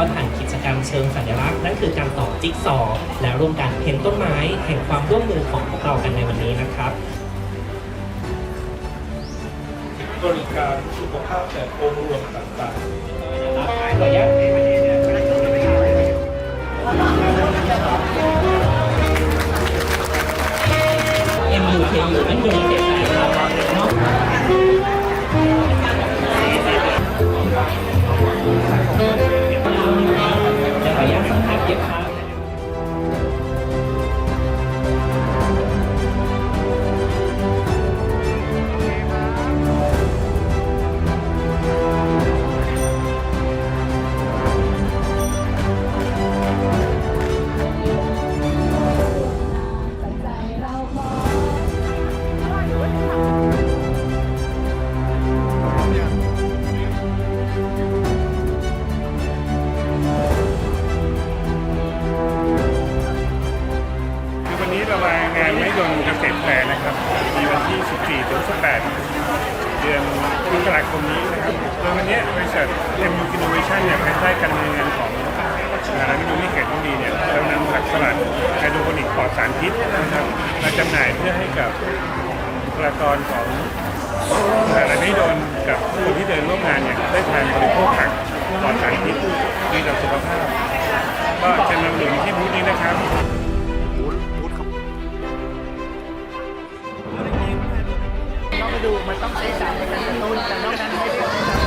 ราะทางกิจกรรมเชิงสัญลักษณ์นั่นคือการต่อจิ๊กซอว์และร่วมกันเห็นต้นไม้แห่งความร่วมมือของพวกเรากันในวันนี้นะครับบริการสุขภาพแบบองค์รวมต่างๆเอ็ ญางานไม่ดนเกษตรแฟร์นะครับ มีวันที่ 14 ถึง 18 เดือนมกราคมนี้นะครับโดยวันนี้บริษัท MU Innovation เนี่ยภายใต้การดำเนินงานของมหาวิทยาลัยมิเกตต้องดีเนี่ยเรานำผักสลัดไฮโดรโปนิกปลอดสารพิษนะครับมาจำหน่ายเพื่อให้กับบุคลากรของมหายาลัยไม่ดนกับคนที่เดินร่วมงานเนี่ยได้ทานบริโภคผักปลอดสารพิษดีต่อสุขภาพ ก็จะนำหนุนที่บูธนี้นะครับ ดูมันต้องใช้จ่ารในการกระตุ้นแต่นอกนั้นไม่ได้